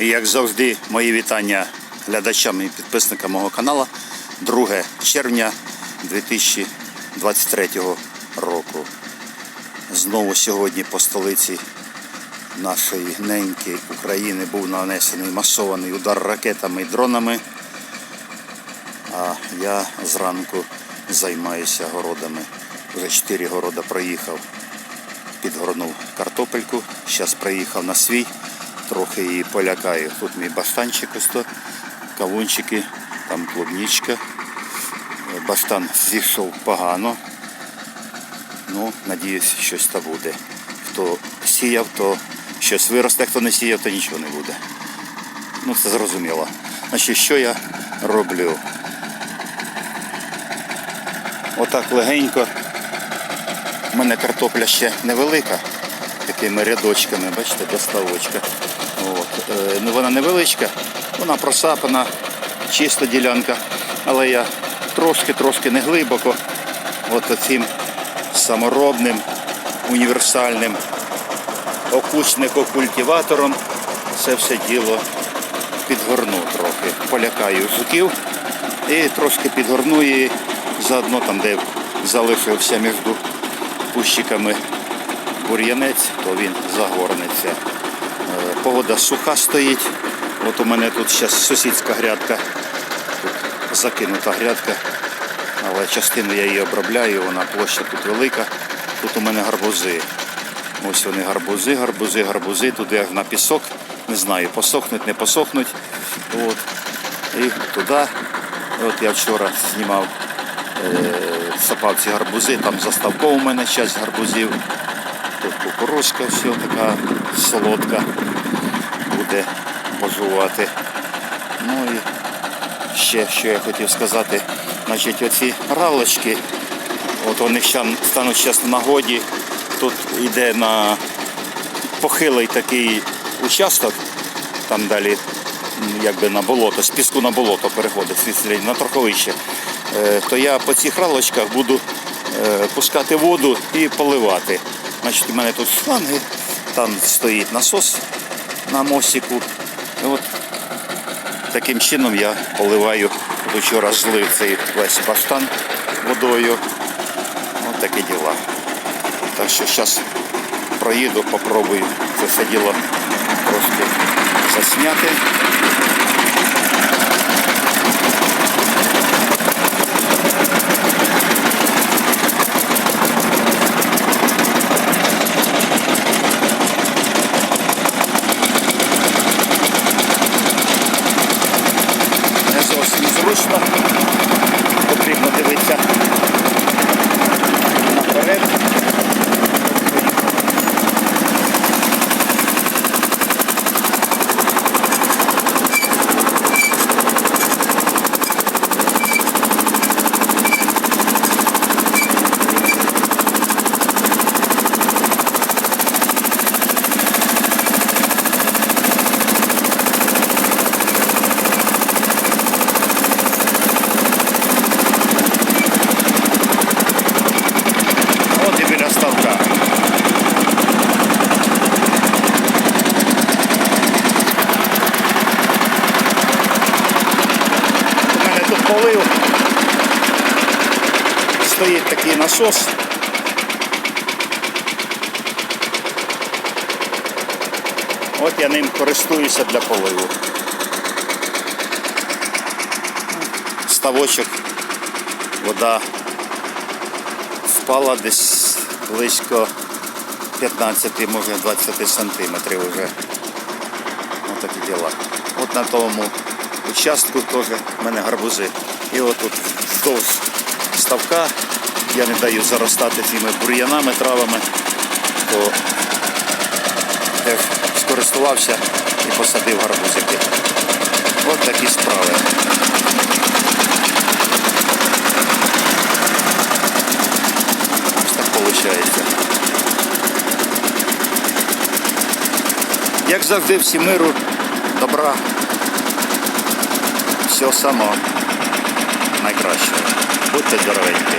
І як завжди, мої вітання глядачам і підписникам мого каналу 2 червня 2023 року. Знову сьогодні по столиці нашої неньки України був нанесений масований удар ракетами і дронами. А я зранку займаюся городами. Вже 4 города проїхав підгорнув картопельку. Зараз приїхав на свій, трохи її полякаю. Тут мій баштанчик ось то, кавунчики, там клубничка. Баштан зійшов погано. Ну, надіюсь, щось та буде. Хто сіяв, то щось виросте, хто не сіяв, то нічого не буде. Ну, це зрозуміло. Значить, що я роблю? Отак легенько у мене картопля ще невелика, такими рядочками, бачите, доставочка. От. Е, ну, вона невеличка, вона просапана, чиста ділянка, але я трошки-трошки не глибоко от оцим саморобним, універсальним окучникокультиватором це все діло підгорну трохи. Полякаю жуків і трошки підгорну її заодно там, де залишився між кущиками бур'янець, то він загорнеться. Е, Погода суха стоїть. От у мене тут зараз сусідська грядка, тут закинута грядка, але частину я її обробляю, вона площа тут велика. Тут у мене гарбузи. Ось вони гарбузи, гарбузи, гарбузи. Туди на пісок. Не знаю, посохнуть, не посохнуть. От. І туди. От я вчора знімав сапав ці гарбузи, там заставково у мене часть гарбузів. Тут кукурузка все така солодка буде пожувати. Ну і ще що я хотів сказати, значить оці ралочки, от вони стануть зараз на нагоді. Тут йде на похилий такий участок, там далі якби на болото, з піску на болото переходить, на троховище. Е, то я по цих ралочках буду е, пускати воду і поливати. Значить, у мене тут шланги, там стоїть насос на мостику. І от таким чином я поливаю. Вчора злив цей весь баштан водою. Ось такі діла. Так що зараз проїду, попробую це все діло трошки засняти. не зовсім зручно. Потрібно дивитися наперед. От і біля ставка. У мене тут полив. Стоїть такий насос. От я ним користуюся для поливу. Ставочок, вода впала десь близько 15, може 20 сантиметрів вже. Ось такі діла. От на тому участку теж в мене гарбузи. І от тут вздовж ставка я не даю заростати цими бур'янами, травами, то теж скористувався і посадив гарбузики. От такі справи. Ось так виходить. Як завжди, всі миру, добра, всього само найкращого. Будьте здоровенькі.